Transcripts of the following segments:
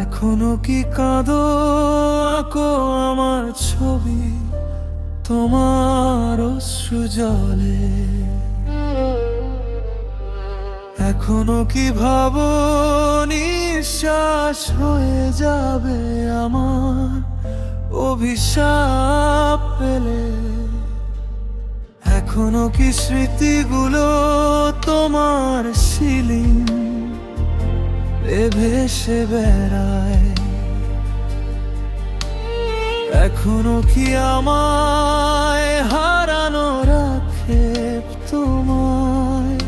এখনও কি কাঁদো? আঁকো আমার ছবি তোমার অশ্রু জলে। এখনও কি ভাবো? নিঃশ্বাস হয়ে যাবে আমার অভিশাপ পেলে। এখনও কি স্মৃতিগুলো তোমার শিলিং ভেসে বেড়ায়। এখনও কি আমায় হারানো রাখে তোমায়?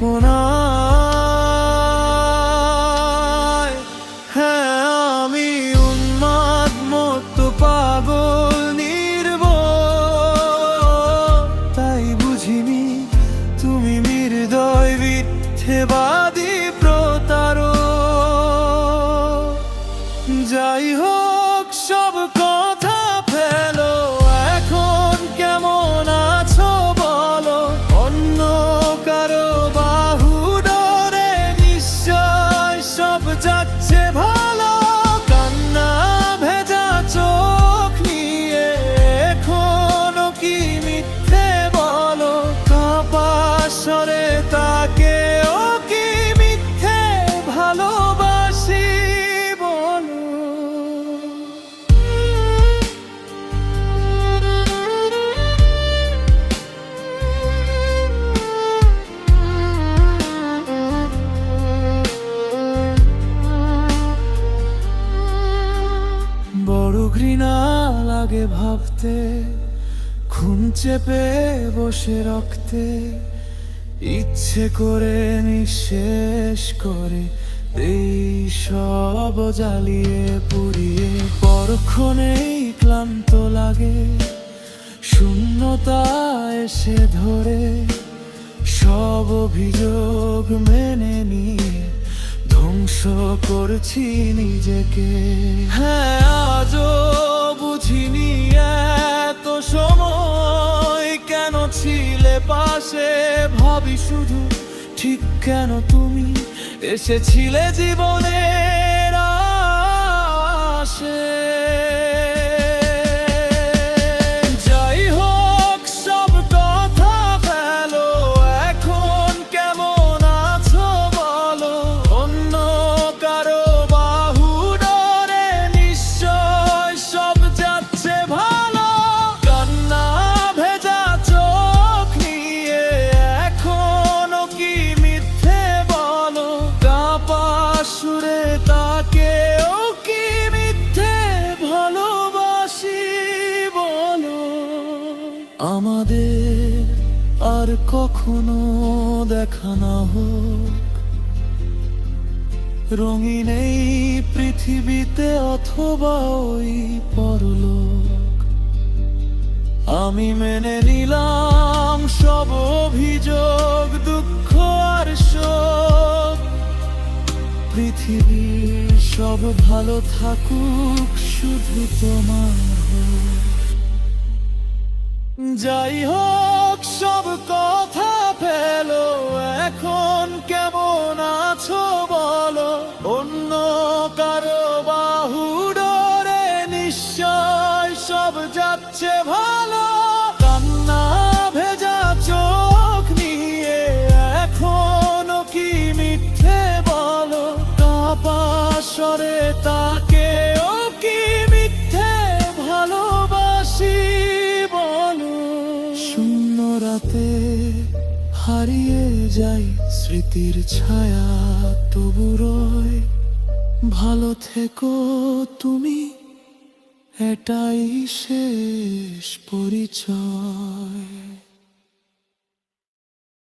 মনায় হ্যাঁ আমি উন্মাদ মতো পাগল নির্ব তাই বুঝিনি তুমি নির্দয়, মিথ্যেবাদী লাগে ভাবতে, খুন চেপে বসে রক্তে, ইচ্ছে করে নিঃশেষ করে এই সব জ্বালিয়ে পুড়িয়ে। পরক্ষণেই ক্লান্ত লাগে, শূন্যতা এসে ধরে, সব অভিযোগ মেনে নিয়ে ধ্বংস করছি নিজেকে। শুধু ঠিক কেন তুমি? এসেছিলে জীবনের আমাদের আর কখনো দেখা না হোক। রঙিন এই পৃথিবীতে অথবা ওই পরলোক। আমি মেনে নিলাম সব অভিযোগ, দুঃখ আর শোক। পৃথিবীর সব ভালো থাকুক, শুধু তোমার হোক। যাই হোক সব কথা ফেলো। এখন কেমন আছো বলো? অন্য কারও বাহু ডরে নিশ্চয় সব যাচ্ছে ভালো। কান্না ভেজা চোখ নিয়ে কি বলো? স্বরে তাকে রাতে হারিয়ে যাই স্মৃতির ছায়া তবু রয় ভালো থেকো তুমি এটাই শেষ পরিচয়।